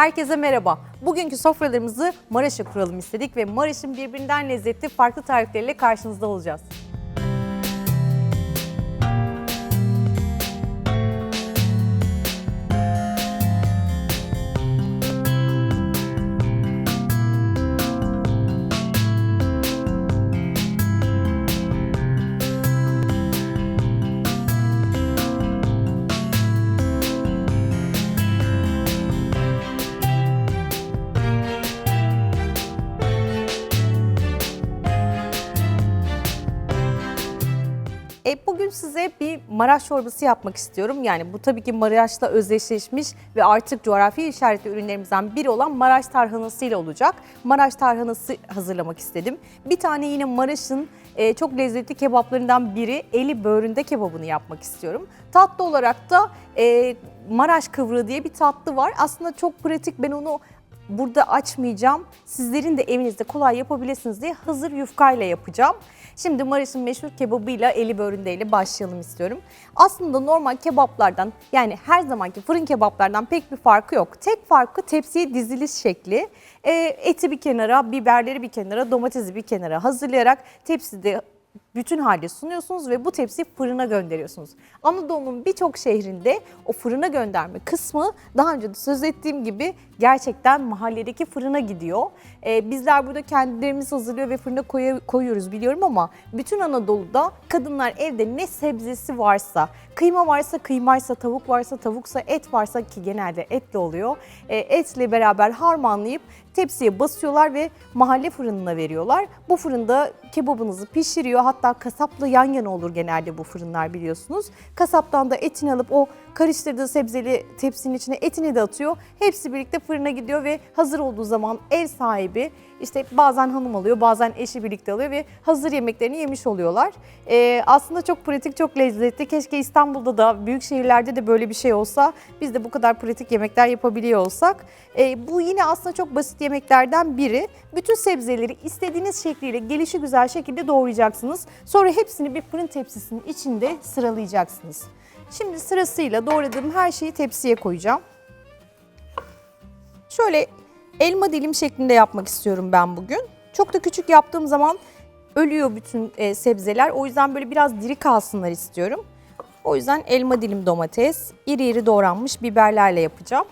Herkese merhaba. Bugünkü sofralarımızı Maraş'a kuralım istedik ve Maraş'ın birbirinden lezzetli farklı tarifleriyle karşınızda olacağız. Bugün size bir Maraş çorbası yapmak istiyorum. Yani bu tabii ki Maraş'la özdeşleşmiş ve artık coğrafi işaretli ürünlerimizden biri olan Maraş tarhanası ile olacak. Maraş tarhanası hazırlamak istedim. Bir tane yine Maraş'ın e, çok lezzetli kebaplarından biri eli böğründe kebabını yapmak istiyorum. Tatlı olarak da e, Maraş kıvrığı diye bir tatlı var. Aslında çok pratik. Ben onu burada açmayacağım. Sizlerin de evinizde kolay yapabilirsiniz diye hazır yufkayla yapacağım. Şimdi Maraş'ın meşhur kebabıyla eli böğründeyle başlayalım istiyorum. Aslında normal kebaplardan yani her zamanki fırın kebaplardan pek bir farkı yok. Tek farkı tepsiye diziliş şekli. E, eti bir kenara, biberleri bir kenara, domatesi bir kenara hazırlayarak tepside bütün halde sunuyorsunuz ve bu tepsiyi fırına gönderiyorsunuz. Anadolu'nun birçok şehrinde o fırına gönderme kısmı daha önce de söz ettiğim gibi gerçekten mahalledeki fırına gidiyor. Ee, bizler burada kendilerimiz hazırlıyor ve fırına koyu- koyuyoruz biliyorum ama bütün Anadolu'da kadınlar evde ne sebzesi varsa, kıyma varsa kıymaysa, tavuk varsa tavuksa, et varsa ki genelde etli oluyor. e, etle beraber harmanlayıp tepsiye basıyorlar ve mahalle fırınına veriyorlar. Bu fırında kebabınızı pişiriyor. Hatta kasapla yan yana olur genelde bu fırınlar biliyorsunuz. Kasaptan da etini alıp o karıştırdığı sebzeli tepsinin içine etini de atıyor. Hepsi birlikte fırına gidiyor ve hazır olduğu zaman ev sahibi işte bazen hanım alıyor bazen eşi birlikte alıyor ve hazır yemeklerini yemiş oluyorlar. Ee, aslında çok pratik çok lezzetli. Keşke İstanbul'da da büyük şehirlerde de böyle bir şey olsa biz de bu kadar pratik yemekler yapabiliyor olsak. Ee, bu yine aslında çok basit yemeklerden biri. Bütün sebzeleri istediğiniz şekliyle gelişi güzel şekilde doğrayacaksınız. Sonra hepsini bir fırın tepsisinin içinde sıralayacaksınız. Şimdi sırasıyla doğradığım her şeyi tepsiye koyacağım. Şöyle elma dilim şeklinde yapmak istiyorum ben bugün. Çok da küçük yaptığım zaman ölüyor bütün e, sebzeler. O yüzden böyle biraz diri kalsınlar istiyorum. O yüzden elma dilim domates, iri iri doğranmış biberlerle yapacağım.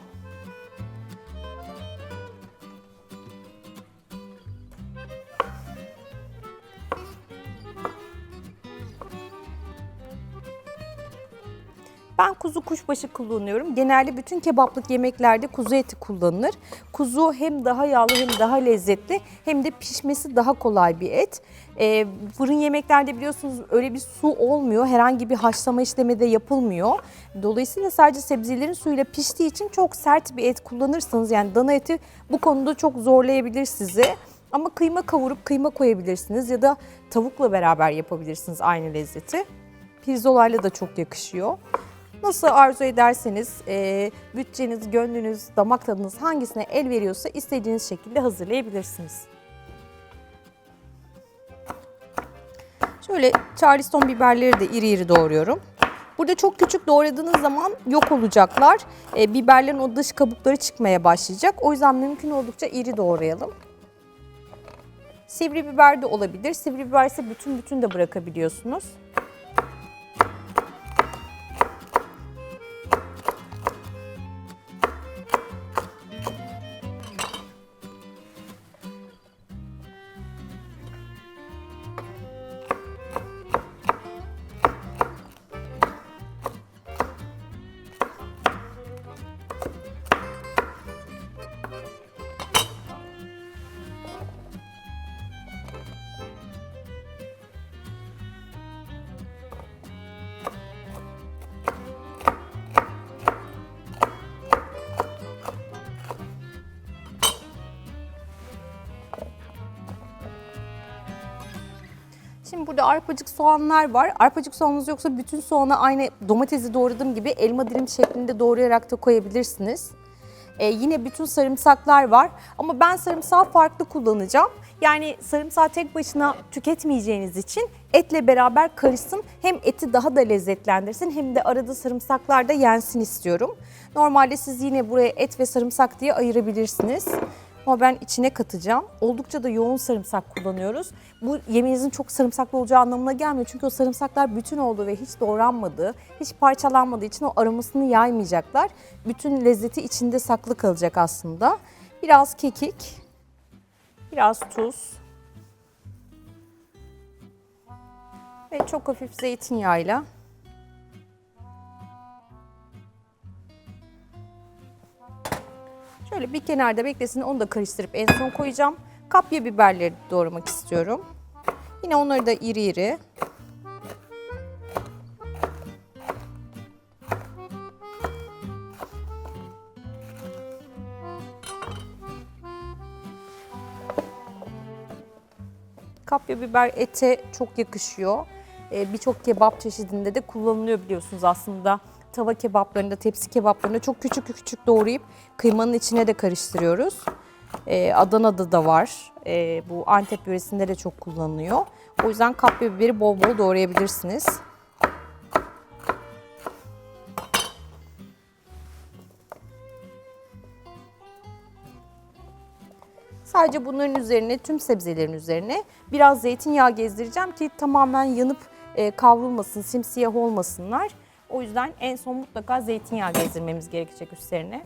Ben kuzu kuşbaşı kullanıyorum. Genelde bütün kebaplık yemeklerde kuzu eti kullanılır. Kuzu hem daha yağlı hem daha lezzetli hem de pişmesi daha kolay bir et. Ee, fırın yemeklerde biliyorsunuz öyle bir su olmuyor. Herhangi bir haşlama işlemi de yapılmıyor. Dolayısıyla sadece sebzelerin suyuyla piştiği için çok sert bir et kullanırsanız yani dana eti bu konuda çok zorlayabilir sizi. Ama kıyma kavurup kıyma koyabilirsiniz ya da tavukla beraber yapabilirsiniz aynı lezzeti. Pirzolayla da çok yakışıyor. Nasıl arzu ederseniz e, bütçeniz, gönlünüz, damak tadınız hangisine el veriyorsa istediğiniz şekilde hazırlayabilirsiniz. Şöyle charleston biberleri de iri iri doğruyorum. Burada çok küçük doğradığınız zaman yok olacaklar. E, biberlerin o dış kabukları çıkmaya başlayacak. O yüzden mümkün oldukça iri doğrayalım. Sivri biber de olabilir. Sivri biber ise bütün bütün de bırakabiliyorsunuz. Burada arpacık soğanlar var. Arpacık soğanınız yoksa bütün soğanı aynı domatesi doğradığım gibi elma dilim şeklinde doğrayarak da koyabilirsiniz. Ee, yine bütün sarımsaklar var ama ben sarımsağı farklı kullanacağım. Yani sarımsağı tek başına tüketmeyeceğiniz için etle beraber karışsın. Hem eti daha da lezzetlendirsin hem de arada sarımsaklar da yensin istiyorum. Normalde siz yine buraya et ve sarımsak diye ayırabilirsiniz. Ama ben içine katacağım. Oldukça da yoğun sarımsak kullanıyoruz. Bu yemeğinizin çok sarımsaklı olacağı anlamına gelmiyor. Çünkü o sarımsaklar bütün oldu ve hiç doğranmadı, hiç parçalanmadığı için o aromasını yaymayacaklar. Bütün lezzeti içinde saklı kalacak aslında. Biraz kekik, biraz tuz ve çok hafif zeytinyağıyla Şöyle bir kenarda beklesin onu da karıştırıp en son koyacağım. Kapya biberleri doğramak istiyorum. Yine onları da iri iri. Kapya biber ete çok yakışıyor. Ee, Birçok kebap çeşidinde de kullanılıyor biliyorsunuz aslında. Tava kebaplarında, tepsi kebaplarında çok küçük küçük doğrayıp kıymanın içine de karıştırıyoruz. Ee, Adana'da da var. Ee, bu Antep yöresinde de çok kullanılıyor. O yüzden kapya biberi bol bol doğrayabilirsiniz. Sadece bunların üzerine, tüm sebzelerin üzerine biraz zeytinyağı gezdireceğim ki tamamen yanıp e, kavrulmasın, simsiyah olmasınlar. O yüzden en son mutlaka zeytinyağı gezdirmemiz gerekecek üstlerine.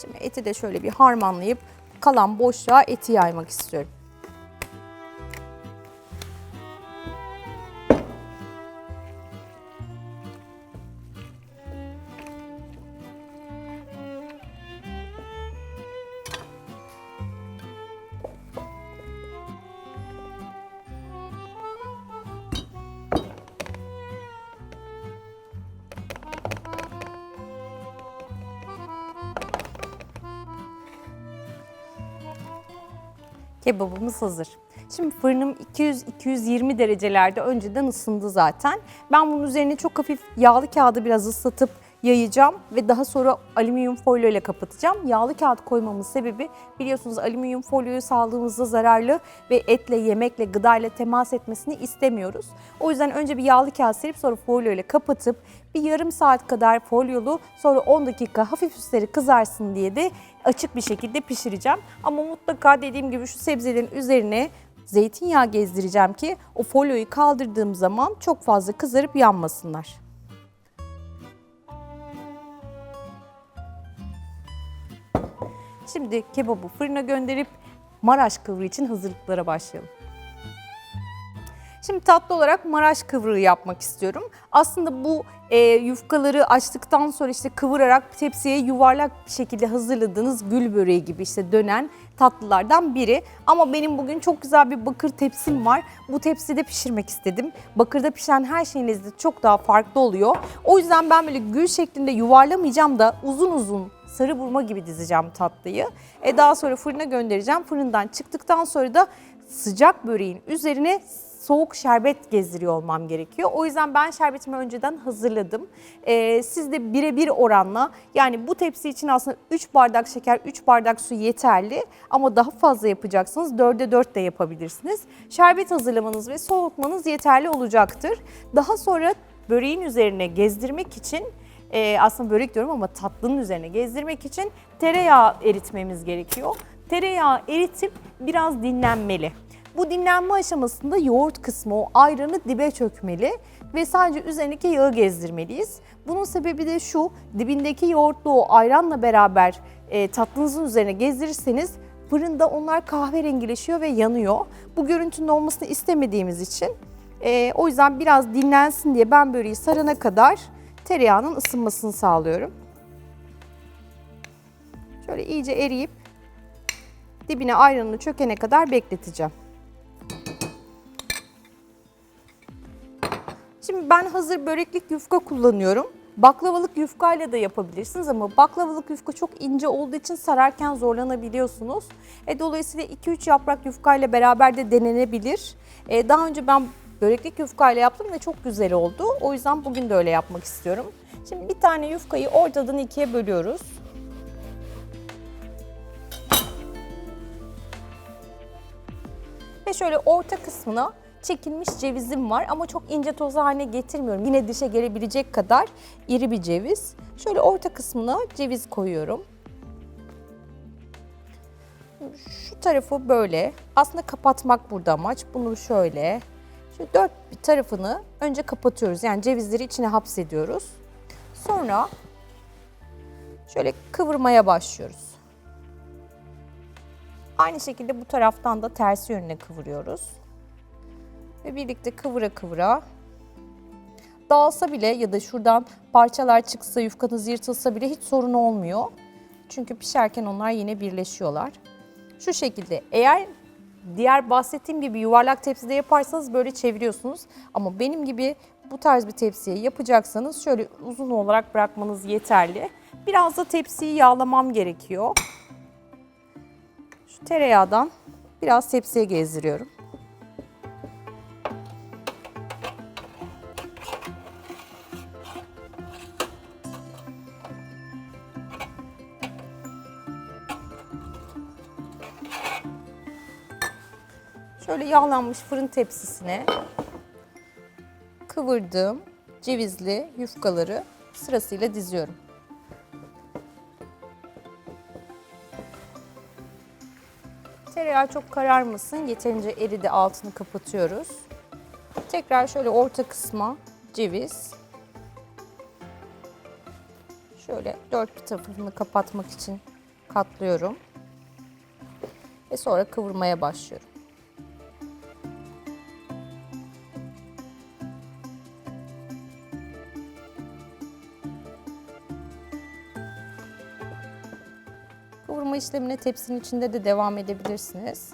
Şimdi eti de şöyle bir harmanlayıp kalan boşluğa eti yaymak istiyorum. Kebabımız hazır. Şimdi fırınım 200-220 derecelerde önceden ısındı zaten. Ben bunun üzerine çok hafif yağlı kağıdı biraz ıslatıp yayacağım ve daha sonra alüminyum folyo ile kapatacağım. Yağlı kağıt koymamın sebebi biliyorsunuz alüminyum folyoyu sağlığımıza zararlı ve etle, yemekle, gıdayla temas etmesini istemiyoruz. O yüzden önce bir yağlı kağıt serip sonra folyo ile kapatıp bir yarım saat kadar folyolu sonra 10 dakika hafif üstleri kızarsın diye de açık bir şekilde pişireceğim. Ama mutlaka dediğim gibi şu sebzelerin üzerine zeytinyağı gezdireceğim ki o folyoyu kaldırdığım zaman çok fazla kızarıp yanmasınlar. Şimdi kebabı fırına gönderip Maraş kıvrı için hazırlıklara başlayalım. Şimdi tatlı olarak Maraş kıvrığı yapmak istiyorum. Aslında bu e, yufkaları açtıktan sonra işte kıvırarak tepsiye yuvarlak bir şekilde hazırladığınız gül böreği gibi işte dönen tatlılardan biri. Ama benim bugün çok güzel bir bakır tepsim var. Bu tepside pişirmek istedim. Bakırda pişen her şeyin lezzeti çok daha farklı oluyor. O yüzden ben böyle gül şeklinde yuvarlamayacağım da uzun uzun sarı burma gibi dizeceğim tatlıyı. E daha sonra fırına göndereceğim. Fırından çıktıktan sonra da sıcak böreğin üzerine soğuk şerbet gezdiriyor olmam gerekiyor. O yüzden ben şerbetimi önceden hazırladım. Ee, siz de birebir oranla yani bu tepsi için aslında 3 bardak şeker, 3 bardak su yeterli. Ama daha fazla yapacaksanız 4'e 4 de yapabilirsiniz. Şerbet hazırlamanız ve soğutmanız yeterli olacaktır. Daha sonra böreğin üzerine gezdirmek için e, aslında börek diyorum ama tatlının üzerine gezdirmek için tereyağı eritmemiz gerekiyor. Tereyağı eritip biraz dinlenmeli. Bu dinlenme aşamasında yoğurt kısmı o ayranı dibe çökmeli ve sadece üzerindeki yağı gezdirmeliyiz. Bunun sebebi de şu, dibindeki yoğurtlu o ayranla beraber e, tatlınızın üzerine gezdirirseniz fırında onlar kahverengileşiyor ve yanıyor. Bu görüntünün olmasını istemediğimiz için e, o yüzden biraz dinlensin diye ben böreği sarana kadar tereyağının ısınmasını sağlıyorum. Şöyle iyice eriyip dibine ayranını çökene kadar bekleteceğim. Şimdi ben hazır böreklik yufka kullanıyorum. Baklavalık yufkayla da yapabilirsiniz ama baklavalık yufka çok ince olduğu için sararken zorlanabiliyorsunuz. E, dolayısıyla 2-3 yaprak yufkayla beraber de denenebilir. E, daha önce ben böreklik yufkayla yaptım ve çok güzel oldu. O yüzden bugün de öyle yapmak istiyorum. Şimdi bir tane yufkayı ortadan ikiye bölüyoruz. Ve şöyle orta kısmına çekilmiş cevizim var ama çok ince toz haline getirmiyorum. Yine dişe gelebilecek kadar iri bir ceviz. Şöyle orta kısmına ceviz koyuyorum. Şu tarafı böyle. Aslında kapatmak burada amaç. Bunu şöyle. Şu dört bir tarafını önce kapatıyoruz. Yani cevizleri içine hapsediyoruz. Sonra şöyle kıvırmaya başlıyoruz. Aynı şekilde bu taraftan da tersi yönüne kıvırıyoruz. Ve birlikte kıvıra kıvıra dağılsa bile ya da şuradan parçalar çıksa, yufkanız yırtılsa bile hiç sorun olmuyor. Çünkü pişerken onlar yine birleşiyorlar. Şu şekilde eğer diğer bahsettiğim gibi yuvarlak tepside yaparsanız böyle çeviriyorsunuz. Ama benim gibi bu tarz bir tepsiye yapacaksanız şöyle uzun olarak bırakmanız yeterli. Biraz da tepsiyi yağlamam gerekiyor. Şu tereyağdan biraz tepsiye gezdiriyorum. Yağlanmış fırın tepsisine kıvırdığım cevizli yufkaları sırasıyla diziyorum. Tereyağı çok kararmasın. Yeterince eridi altını kapatıyoruz. Tekrar şöyle orta kısma ceviz. Şöyle dört bir tarafını kapatmak için katlıyorum. Ve sonra kıvırmaya başlıyorum. İşlemine tepsinin içinde de devam edebilirsiniz.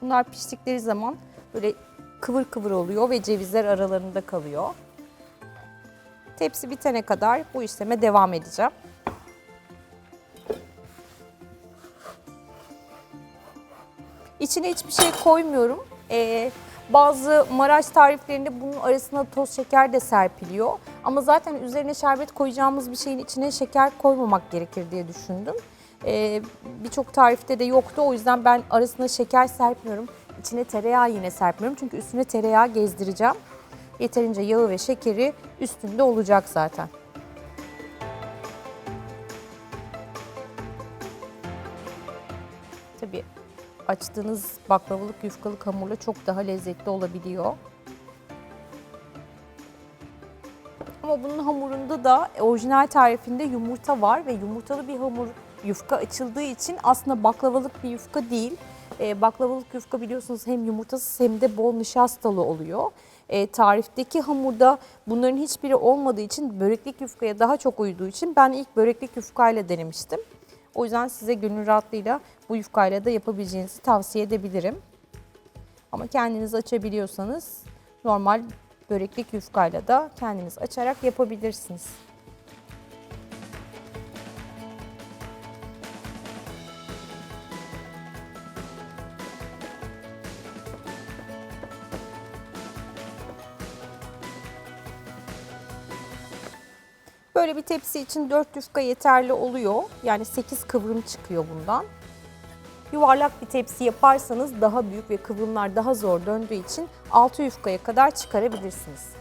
Bunlar piştikleri zaman böyle kıvır kıvır oluyor ve cevizler aralarında kalıyor. Tepsi bitene kadar bu işleme devam edeceğim. İçine hiçbir şey koymuyorum. Ee, bazı Maraş tariflerinde bunun arasına toz şeker de serpiliyor. Ama zaten üzerine şerbet koyacağımız bir şeyin içine şeker koymamak gerekir diye düşündüm. Ee, Birçok tarifte de yoktu. O yüzden ben arasına şeker serpmiyorum. İçine tereyağı yine serpmiyorum. Çünkü üstüne tereyağı gezdireceğim. Yeterince yağı ve şekeri üstünde olacak zaten. Tabii açtığınız baklavalık yufkalık hamurla çok daha lezzetli olabiliyor. Bunun hamurunda da orijinal tarifinde yumurta var ve yumurtalı bir hamur yufka açıldığı için aslında baklavalık bir yufka değil. Ee, baklavalık yufka biliyorsunuz hem yumurtasız hem de bol nişastalı oluyor. Ee, tarifteki hamurda bunların hiçbiri olmadığı için böreklik yufkaya daha çok uyduğu için ben ilk böreklik yufkayla denemiştim. O yüzden size gönül rahatlığıyla bu yufkayla da yapabileceğinizi tavsiye edebilirim. Ama kendiniz açabiliyorsanız normal böreklik yufkayla da kendiniz açarak yapabilirsiniz. Böyle bir tepsi için 4 yufka yeterli oluyor. Yani 8 kıvrım çıkıyor bundan. Yuvarlak bir tepsi yaparsanız daha büyük ve kıvrımlar daha zor döndüğü için 6 yufkaya kadar çıkarabilirsiniz.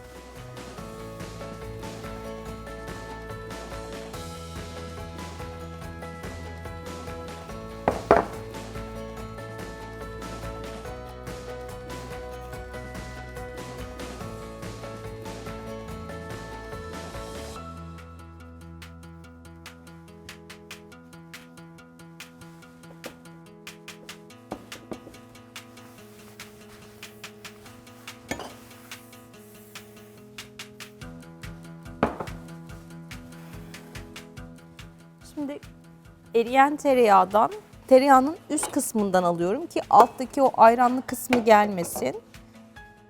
Eriyen tereyağdan, tereyağının üst kısmından alıyorum ki alttaki o ayranlı kısmı gelmesin.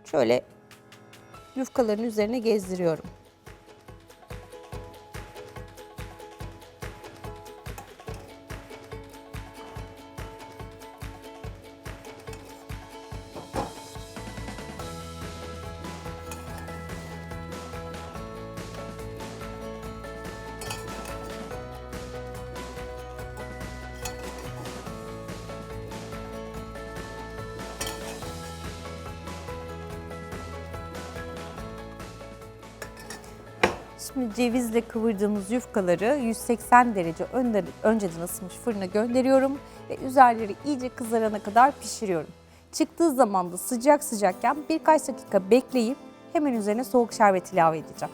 Şöyle yufkaların üzerine gezdiriyorum. Şimdi cevizle kıvırdığımız yufkaları 180 derece önceden ısınmış fırına gönderiyorum ve üzerleri iyice kızarana kadar pişiriyorum. Çıktığı zaman da sıcak sıcakken birkaç dakika bekleyip hemen üzerine soğuk şerbet ilave edeceğim.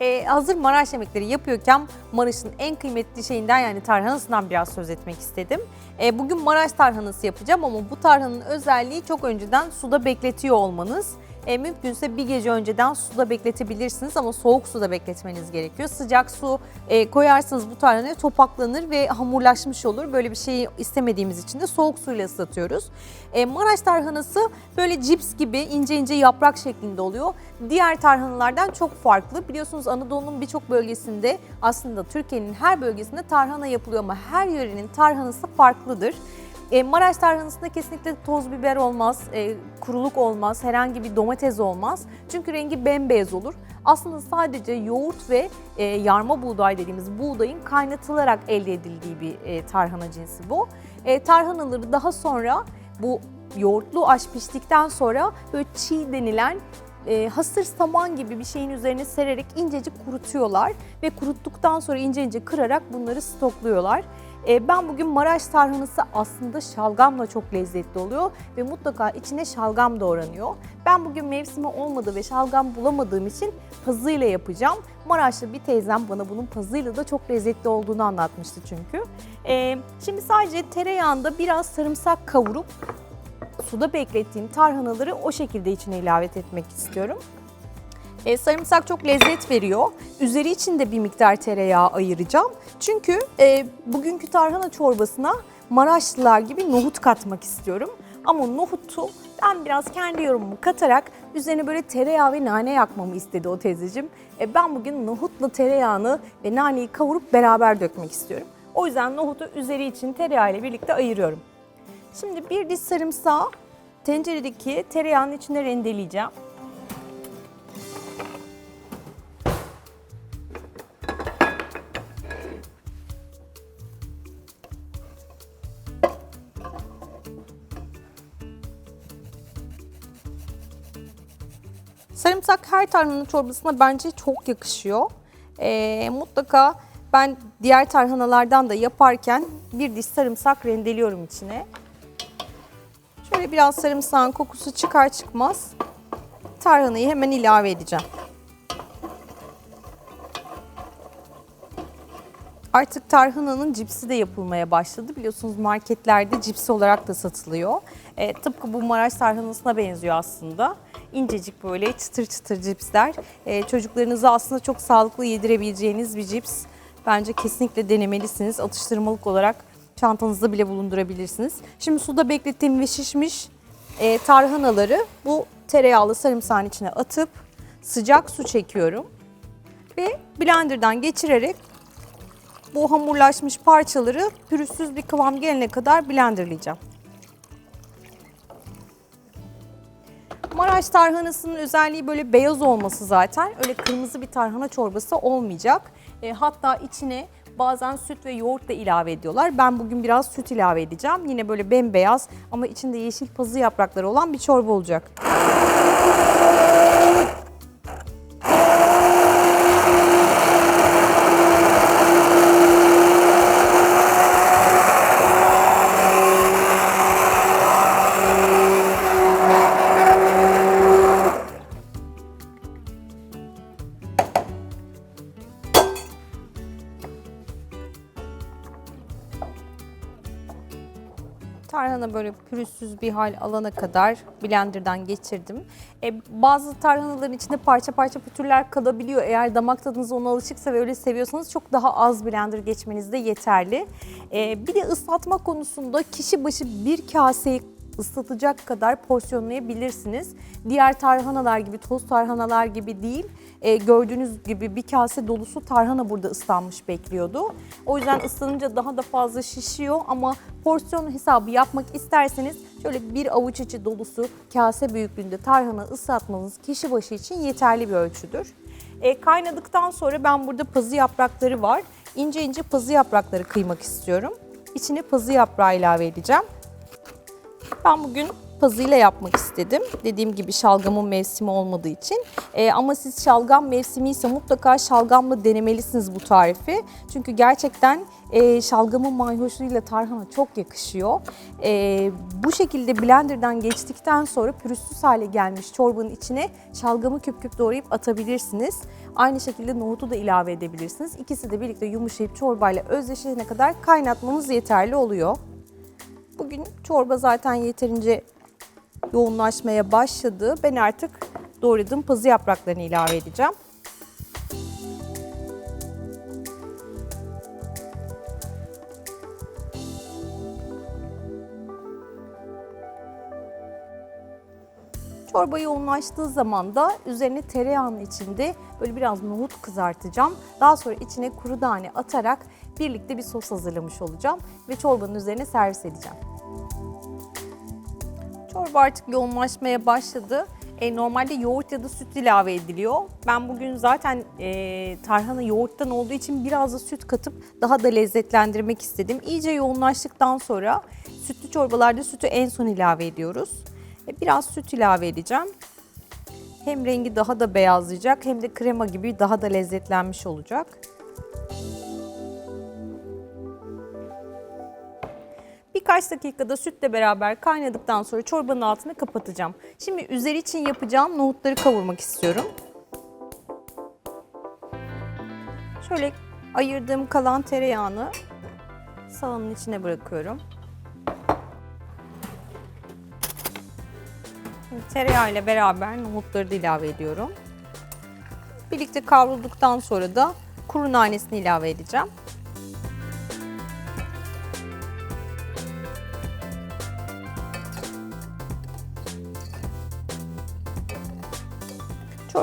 Ee, hazır Maraş yemekleri yapıyorken Maraş'ın en kıymetli şeyinden yani tarhanasından biraz söz etmek istedim. Ee, bugün Maraş tarhanası yapacağım ama bu tarhananın özelliği çok önceden suda bekletiyor olmanız. Ee, mümkünse bir gece önceden suda bekletebilirsiniz ama soğuk suda bekletmeniz gerekiyor. Sıcak su e, koyarsanız bu tarhana topaklanır ve hamurlaşmış olur. Böyle bir şeyi istemediğimiz için de soğuk suyla ıslatıyoruz. E, Maraş tarhanası böyle cips gibi ince ince yaprak şeklinde oluyor. Diğer tarhanalardan çok farklı. Biliyorsunuz Anadolu'nun birçok bölgesinde aslında Türkiye'nin her bölgesinde tarhana yapılıyor ama her yörenin tarhanası farklıdır. E, Maraş tarhanasında kesinlikle toz biber olmaz, e, kuruluk olmaz, herhangi bir domates olmaz. Çünkü rengi bembeyaz olur. Aslında sadece yoğurt ve e, yarma buğday dediğimiz buğdayın kaynatılarak elde edildiği bir e, tarhana cinsi bu. E, tarhanaları daha sonra bu yoğurtlu aş piştikten sonra böyle çiğ denilen e, hasır saman gibi bir şeyin üzerine sererek incecik kurutuyorlar ve kuruttuktan sonra ince ince kırarak bunları stokluyorlar. E, ben bugün Maraş tarhanası aslında şalgamla çok lezzetli oluyor ve mutlaka içine şalgam doğranıyor. Ben bugün mevsimi olmadığı ve şalgam bulamadığım için pazıyla yapacağım. Maraşlı bir teyzem bana bunun pazıyla da çok lezzetli olduğunu anlatmıştı çünkü. E, şimdi sadece tereyağında biraz sarımsak kavurup suda beklettiğim tarhanaları o şekilde içine ilave etmek istiyorum. E, sarımsak çok lezzet veriyor. Üzeri için de bir miktar tereyağı ayıracağım. Çünkü e, bugünkü tarhana çorbasına Maraşlılar gibi nohut katmak istiyorum. Ama nohutu ben biraz kendi yorumumu katarak üzerine böyle tereyağı ve nane yakmamı istedi o teyzeciğim. E, ben bugün nohutla tereyağını ve naneyi kavurup beraber dökmek istiyorum. O yüzden nohutu üzeri için tereyağı ile birlikte ayırıyorum. Şimdi bir diş sarımsağı tenceredeki tereyağının içine rendeleyeceğim. Sarımsak her tarhana çorbasına bence çok yakışıyor. Ee, mutlaka ben diğer tarhanalardan da yaparken bir diş sarımsak rendeliyorum içine. Şöyle biraz sarımsağın kokusu çıkar çıkmaz tarhanayı hemen ilave edeceğim. Artık tarhananın cipsi de yapılmaya başladı. Biliyorsunuz marketlerde cips olarak da satılıyor. E, tıpkı bu Maraş tarhanasına benziyor aslında. İncecik böyle çıtır çıtır cipsler. E, çocuklarınıza aslında çok sağlıklı yedirebileceğiniz bir cips. Bence kesinlikle denemelisiniz. Atıştırmalık olarak çantanızda bile bulundurabilirsiniz. Şimdi suda beklettiğim ve şişmiş e, tarhanaları bu tereyağlı sarımsağın içine atıp sıcak su çekiyorum. Ve blenderdan geçirerek bu hamurlaşmış parçaları pürüzsüz bir kıvam gelene kadar blenderlayacağım. Maraş tarhanasının özelliği böyle beyaz olması zaten. Öyle kırmızı bir tarhana çorbası olmayacak. E, hatta içine bazen süt ve yoğurt da ilave ediyorlar. Ben bugün biraz süt ilave edeceğim. Yine böyle bembeyaz ama içinde yeşil pazı yaprakları olan bir çorba olacak. Tarhana böyle pürüzsüz bir hal alana kadar blenderdan geçirdim. E, bazı tarhanaların içinde parça parça pütürler kalabiliyor. Eğer damak tadınız ona alışıksa ve öyle seviyorsanız çok daha az blender geçmeniz de yeterli. E, bir de ıslatma konusunda kişi başı bir kaseyi ıslatacak kadar porsiyonlayabilirsiniz. Diğer tarhanalar gibi, toz tarhanalar gibi değil. E, gördüğünüz gibi bir kase dolusu tarhana burada ıslanmış bekliyordu. O yüzden ıslanınca daha da fazla şişiyor ama porsiyon hesabı yapmak isterseniz şöyle bir avuç içi dolusu kase büyüklüğünde tarhana ıslatmanız kişi başı için yeterli bir ölçüdür. E, kaynadıktan sonra ben burada pazı yaprakları var. İnce ince pazı yaprakları kıymak istiyorum. İçine pazı yaprağı ilave edeceğim. Ben bugün pazıyla yapmak istedim. Dediğim gibi şalgamın mevsimi olmadığı için. Ee, ama siz şalgam mevsimi ise mutlaka şalgamla denemelisiniz bu tarifi. Çünkü gerçekten e, şalgamın mayhoşluğuyla tarhana çok yakışıyor. E, bu şekilde blenderdan geçtikten sonra pürüzsüz hale gelmiş çorbanın içine şalgamı küp küp doğrayıp atabilirsiniz. Aynı şekilde nohutu da ilave edebilirsiniz. İkisi de birlikte yumuşayıp çorbayla özleşene kadar kaynatmanız yeterli oluyor. Bugün çorba zaten yeterince yoğunlaşmaya başladı. Ben artık doğradığım pazı yapraklarını ilave edeceğim. Çorba yoğunlaştığı zaman da üzerine tereyağının içinde böyle biraz nohut kızartacağım. Daha sonra içine kuru tane atarak birlikte bir sos hazırlamış olacağım ve çorbanın üzerine servis edeceğim. Çorba artık yoğunlaşmaya başladı. E, normalde yoğurt ya da süt ilave ediliyor. Ben bugün zaten e, tarhana yoğurttan olduğu için biraz da süt katıp daha da lezzetlendirmek istedim. İyice yoğunlaştıktan sonra sütlü çorbalarda sütü en son ilave ediyoruz. E, biraz süt ilave edeceğim. Hem rengi daha da beyazlayacak hem de krema gibi daha da lezzetlenmiş olacak. Birkaç dakikada sütle beraber kaynadıktan sonra çorbanın altını kapatacağım. Şimdi üzeri için yapacağım nohutları kavurmak istiyorum. Şöyle ayırdığım kalan tereyağını salanın içine bırakıyorum. Şimdi tereyağı ile beraber nohutları da ilave ediyorum. Birlikte kavrulduktan sonra da kuru nanesini ilave edeceğim.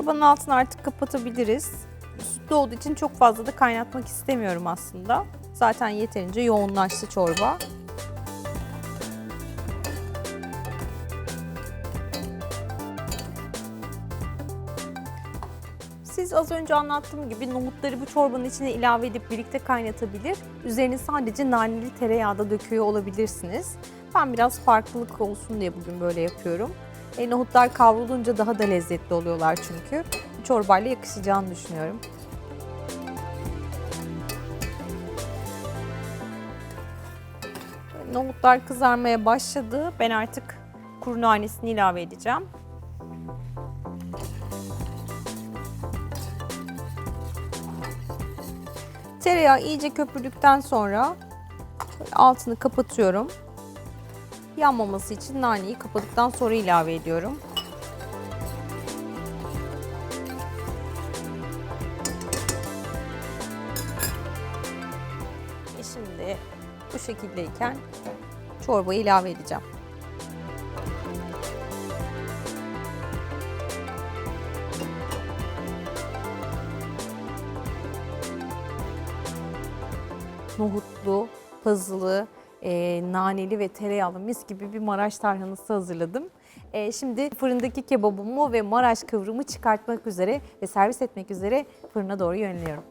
Çorbanın altını artık kapatabiliriz. Sütlü olduğu için çok fazla da kaynatmak istemiyorum aslında. Zaten yeterince yoğunlaştı çorba. Siz az önce anlattığım gibi nohutları bu çorbanın içine ilave edip birlikte kaynatabilir. Üzerine sadece naneli tereyağı da döküyor olabilirsiniz. Ben biraz farklılık olsun diye bugün böyle yapıyorum. E, nohutlar kavrulunca daha da lezzetli oluyorlar çünkü. Çorbayla yakışacağını düşünüyorum. Nohutlar kızarmaya başladı. Ben artık kuru nanesini ilave edeceğim. Tereyağı iyice köpürdükten sonra altını kapatıyorum. Yanmaması için naneyi kapadıktan sonra ilave ediyorum. E şimdi bu şekildeyken çorbayı ilave edeceğim. nohutlu, pazılı, e, naneli ve tereyağlı mis gibi bir Maraş tarhanası hazırladım. E, şimdi fırındaki kebabımı ve Maraş kıvrımı çıkartmak üzere ve servis etmek üzere fırına doğru yöneliyorum.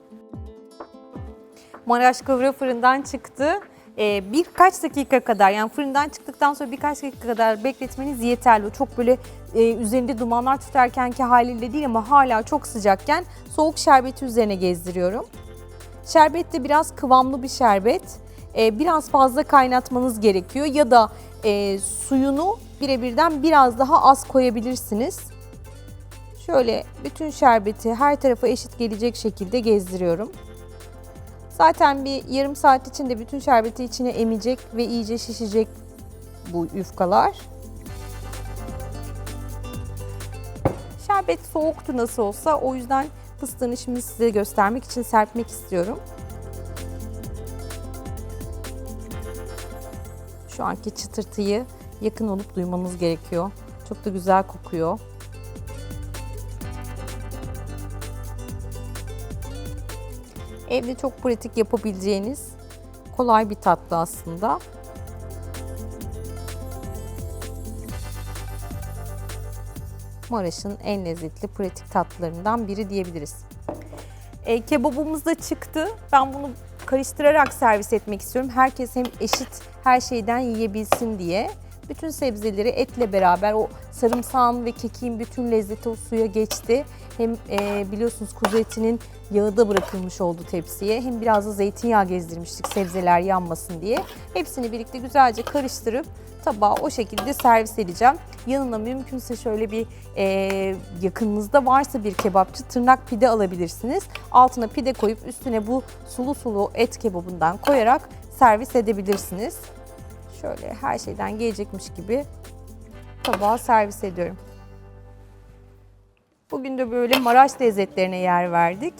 Maraş kıvrı fırından çıktı. E, birkaç dakika kadar yani fırından çıktıktan sonra birkaç dakika kadar bekletmeniz yeterli. Çok böyle e, üzerinde dumanlar tutarkenki haliyle değil ama hala çok sıcakken soğuk şerbeti üzerine gezdiriyorum. Şerbet de biraz kıvamlı bir şerbet. Ee, biraz fazla kaynatmanız gerekiyor ya da e, suyunu birebirden biraz daha az koyabilirsiniz. Şöyle bütün şerbeti her tarafa eşit gelecek şekilde gezdiriyorum. Zaten bir yarım saat içinde bütün şerbeti içine emecek ve iyice şişecek bu yufkalar. Şerbet soğuktu nasıl olsa o yüzden fıstığını şimdi size göstermek için serpmek istiyorum. Şu anki çıtırtıyı yakın olup duymanız gerekiyor. Çok da güzel kokuyor. Evde çok pratik yapabileceğiniz kolay bir tatlı aslında. Maraş'ın en lezzetli pratik tatlılarından biri diyebiliriz. E, kebabımız da çıktı. Ben bunu karıştırarak servis etmek istiyorum. Herkes hem eşit her şeyden yiyebilsin diye. Bütün sebzeleri etle beraber o sarımsağın ve kekiğin bütün lezzeti o suya geçti. Hem e, biliyorsunuz kuzu etinin yağı da bırakılmış oldu tepsiye. Hem biraz da zeytinyağı gezdirmiştik sebzeler yanmasın diye. Hepsini birlikte güzelce karıştırıp tabağa o şekilde servis edeceğim. Yanına mümkünse şöyle bir e, yakınınızda varsa bir kebapçı tırnak pide alabilirsiniz. Altına pide koyup üstüne bu sulu sulu et kebabından koyarak servis edebilirsiniz. Şöyle her şeyden gelecekmiş gibi tabağa servis ediyorum. Bugün de böyle Maraş lezzetlerine yer verdik.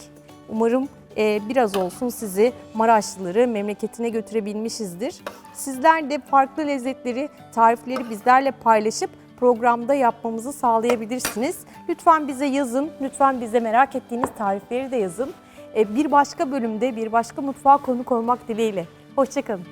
Umarım e, biraz olsun sizi Maraşlıları memleketine götürebilmişizdir. Sizler de farklı lezzetleri, tarifleri bizlerle paylaşıp programda yapmamızı sağlayabilirsiniz. Lütfen bize yazın, lütfen bize merak ettiğiniz tarifleri de yazın. E, bir başka bölümde bir başka mutfağa konuk olmak dileğiyle. Hoşçakalın.